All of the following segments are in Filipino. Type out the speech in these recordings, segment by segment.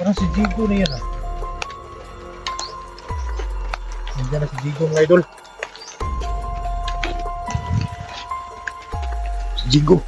Parang si Jigo na yan ah. Nandiyan na si Jigo mga idol. Si Jigo.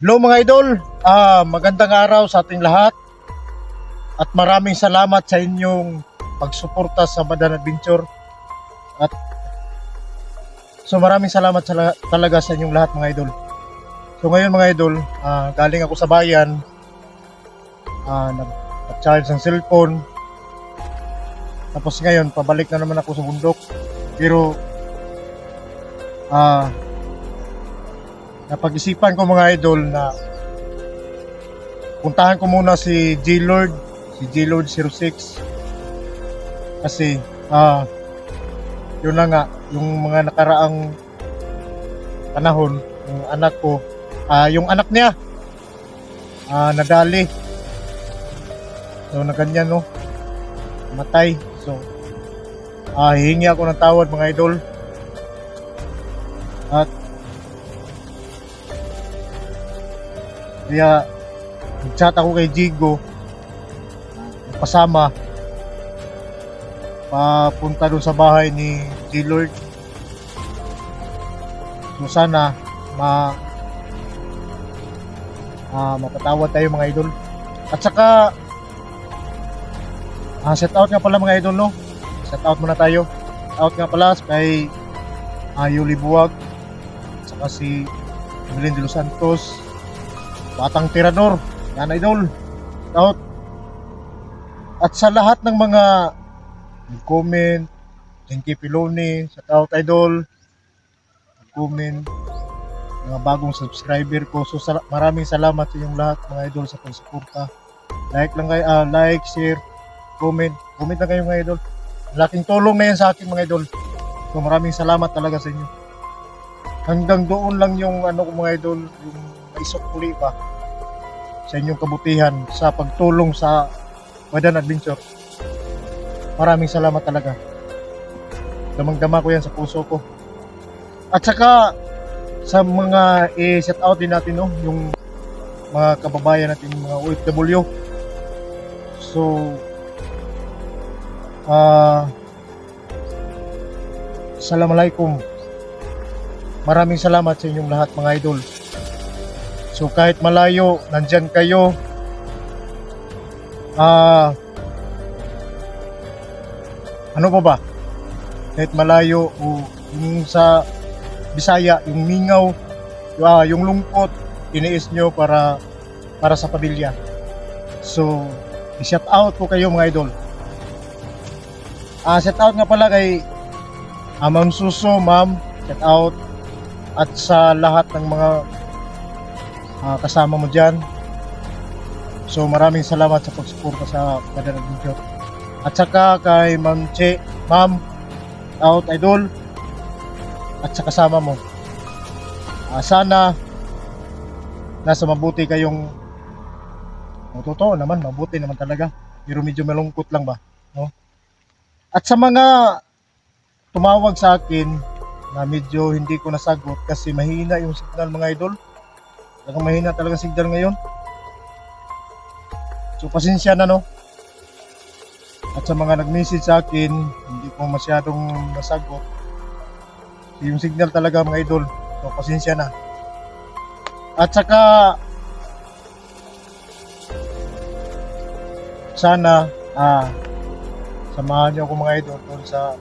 Hello mga idol, ah, magandang araw sa ating lahat. At maraming salamat sa inyong pagsuporta sa Badan Adventure. At so maraming salamat sa la- talaga sa inyong lahat mga idol. So ngayon mga idol, ah, galing ako sa bayan, ah, nag-charge ng cellphone, tapos ngayon pabalik na naman ako sa bundok. Pero ah napag-isipan ko mga idol na puntahan ko muna si G-Lord, si G-Lord 06 kasi ah yun na nga yung mga nakaraang panahon yung anak ko ah yung anak niya ah nadali. So na ganyan no? Matay. So ah hihingi ako ng tawad mga idol Kaya nag-chat ako kay Jigo pasama papunta doon sa bahay ni G-Lord. So sana ma ah, mapatawad tayo mga idol. At saka ah, set out nga pala mga idol no. Set out muna tayo. Out nga pala kay ah, Yuli Buwag at saka si Evelyn de los Santos Batang Tirador, yan idol. Out. At sa lahat ng mga comment, Jinky Piloni, sa out idol, comment, mga bagong subscriber ko. So sal- maraming salamat sa inyong lahat mga idol sa pagsuporta. Like lang kayo, ah, like, share, comment. Comment na kayo mga idol. Laking tulong na yan sa akin mga idol. So maraming salamat talaga sa inyo. Hanggang doon lang yung ano ko mga idol, yung naisukuli pa sa inyong kabutihan sa pagtulong sa Wadan Adventure. Maraming salamat talaga. Damang-dama ko yan sa puso ko. At saka sa mga i-set out din natin no, yung mga kababayan natin mga OFW. So ah Assalamualaikum. Maraming salamat sa inyong lahat mga idol. So kahit malayo, nandyan kayo. Ah ano pa ba? Kahit malayo o yung sa Bisaya, yung mingaw, ah, yung lungkot, iniis nyo para para sa pamilya. So, i-shout out po kayo mga idol. Ah, shout out nga pala kay ah, Ma'am Suso, Ma'am, shout out at sa lahat ng mga ah, kasama mo dyan. So maraming salamat sa pagsuporta sa Badal Adventure. At saka kay Ma'am Che, Ma'am, out idol, at sa kasama mo. Ah, sana nasa mabuti kayong oh, totoo naman, mabuti naman talaga. Pero medyo malungkot lang ba? No? At sa mga tumawag sa akin na medyo hindi ko nasagot kasi mahina yung signal mga idol. Talagang mahina talaga signal ngayon. So pasensya na no. At sa mga nag-message sa akin, hindi ko masyadong nasagot. Yung signal talaga mga idol. So pasensya na. At saka sana ah samahan niyo ako mga idol doon sa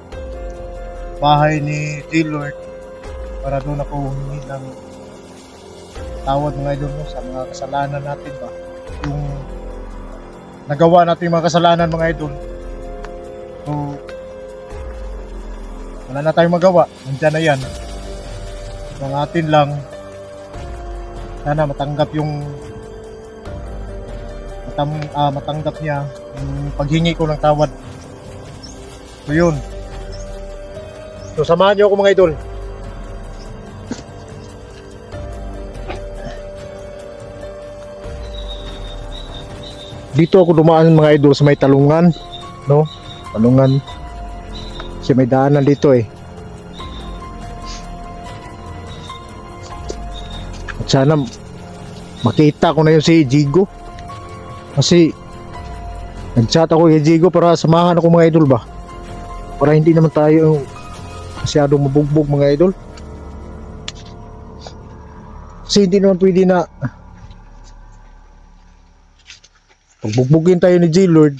bahay ni D-Lord para doon ako humingi ng tawad mga idol mo sa mga kasalanan natin ba? Yung nagawa natin mga kasalanan mga idol. So wala na tayong magawa. Nandyan na yan. Ang atin lang sana matanggap yung matam, ah, matanggap niya yung paghingi ko ng tawad. So yun. So samahan niyo ako mga idol dito ako dumaan mga idol sa may talungan, no? Talungan. Kasi may daanan dito eh. At sana makita ko na yung si Jigo. Kasi nag-chat ako kay Jigo para samahan ako mga idol ba. Para hindi naman tayo masyadong mabugbog mga idol. Kasi hindi naman pwede na pagbugbugin tayo ni J-Lord.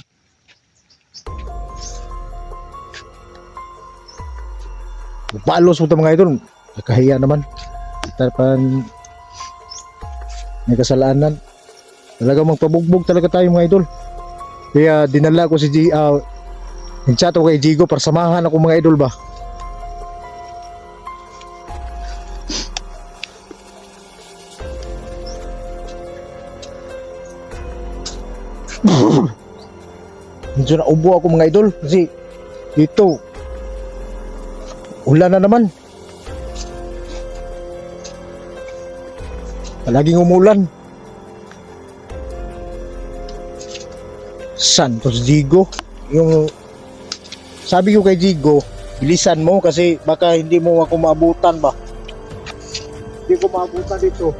Palos mo ito mga idol. Nakahiya naman. Tapan. May kasalanan. Talaga magpabugbog talaga tayo mga idol. Kaya dinala ko si G uh, Nag-chat ako kay Jigo para samahan ako mga idol ba Medyo na ubo ako mga idol kasi dito ulan na naman. Palaging umulan. Santos Jigo. Yung sabi ko kay Jigo, bilisan mo kasi baka hindi mo ako maabutan ba. Hindi ko maabutan dito.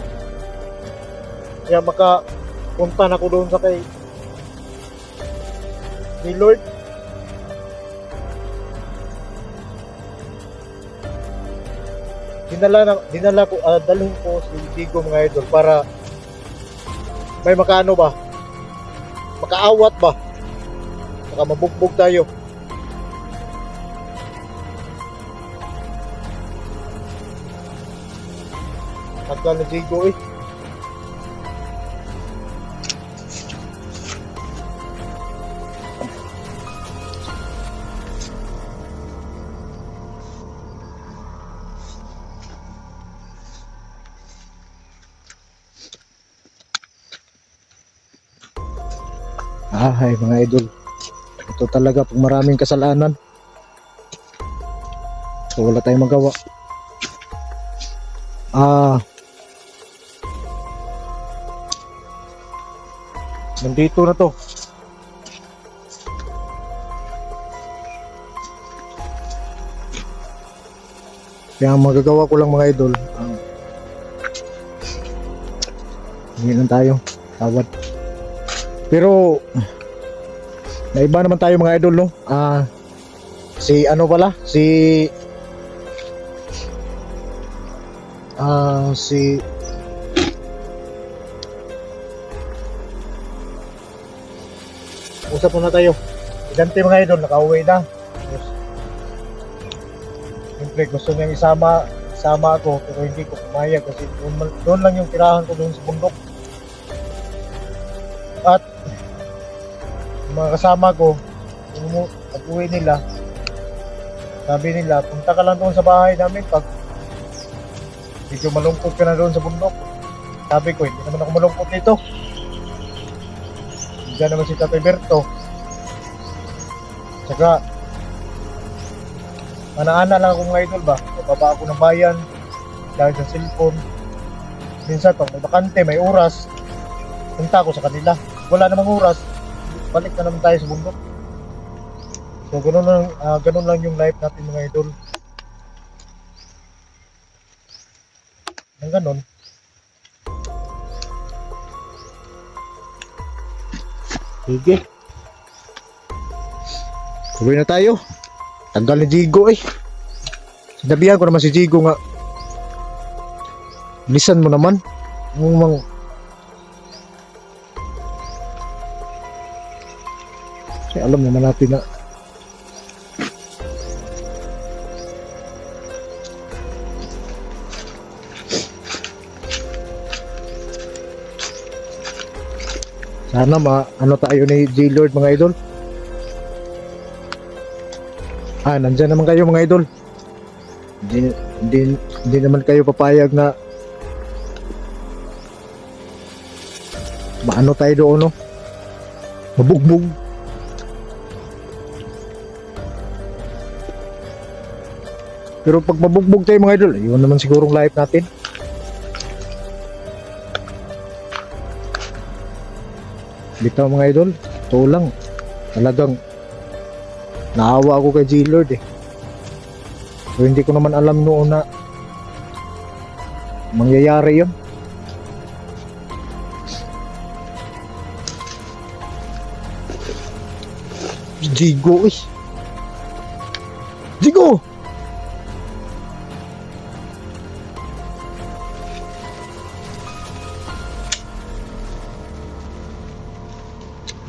Kaya maka punta na ako doon sa kay ni Lord. Dinala, na, dinala ko, ah, dalhin ko si Digo mga idol para may makaano ba? Makaawat ba? Baka mabugbog tayo. Tagal na Digo eh. Ay mga idol. Ito talaga pag maraming kasalanan. So wala tayong magawa. Ah. Nandito na to. Kaya magagawa ko lang mga idol. Hindi lang tayo. Tawad. Pero naiba naman tayo mga idol no. Ah si ano pala? Si Ah si Usap muna tayo. Igante mga idol, nakauwi na. Siyempre gusto niya isama isama ako pero hindi ko pumayag kasi doon, doon lang yung tirahan ko doon sa bundok. At yung mga kasama ko, umu- pag-uwi nila, sabi nila, punta ka lang doon sa bahay namin pag medyo malungkot ka na doon sa bundok. Sabi ko, hindi naman ako malungkot dito. Diyan naman si Tatay Berto. Tsaka, ana-ana lang ako mga idol ba? Bababa ako ng bayan, dahil sa cellphone. Minsan, pag may bakante, may oras, punta ako sa kanila. Wala namang oras, balik na naman tayo sa bundok. So, ganun lang, ah, ganun lang yung life natin mga idol. Ang ganun. Sige. Tuloy na tayo. Tanggal ni Jigo eh. Sinabihan ko naman si Jigo nga. Lisan mo naman. Yung mang Kasi alam naman natin na Sana ma ano tayo ni J-Lord mga idol. Ah, nandyan naman kayo mga idol. Hindi, hindi, hindi naman kayo papayag na maano tayo doon no? Mabugbog. Pero pag mabugbog tayo mga idol, yun naman sigurong life natin. Bitaw mga idol, ito lang. Talagang naawa ako kay G-Lord eh. So hindi ko naman alam noon na mangyayari yun. Jigo eh. Jigo!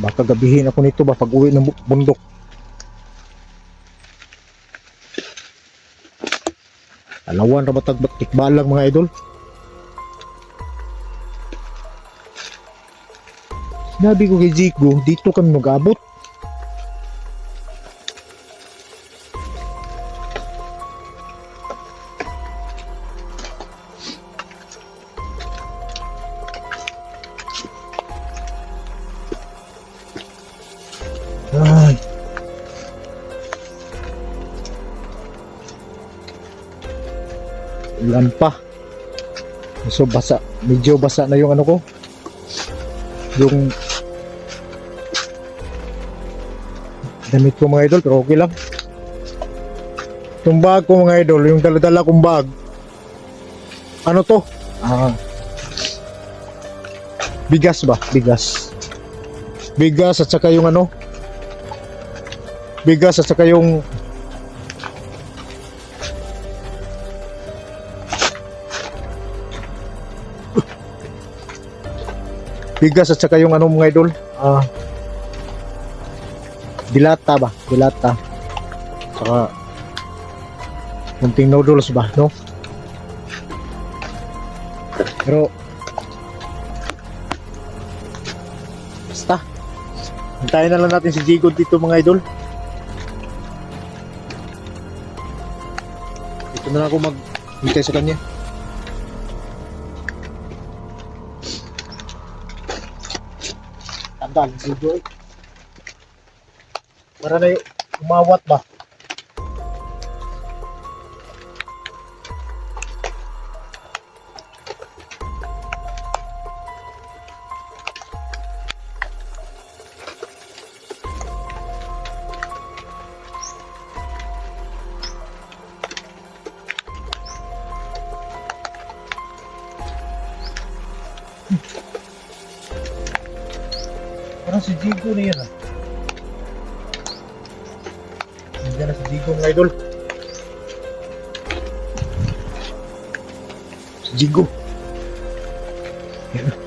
Baka gabihin ako nito ba pag uwi ng bu- bundok. Alawan ra batag tikbalang mga idol. Sinabi ko kay Zico, dito kami mag-abot. Ulan pa. So basa, medyo basa na yung ano ko. Yung damit ko mga idol, pero okay lang. Yung bag ko mga idol, yung dala-dala kong bag. Ano to? Ah. Bigas ba? Bigas. Bigas at saka yung ano, bigas at saka yung bigas at saka yung ano mga idol? Ah dilata ba? Dilata. Saka kunting noodles ba no? Pero basta. Hintayin na lang natin si Jigo dito mga idol. Dito na lang ako mag hintay sa kanya tandaan Jigo eh para na umawat ba si Jigo na yan ah. Nandiyan na si Jigo mga idol. Si Jigo. Yan.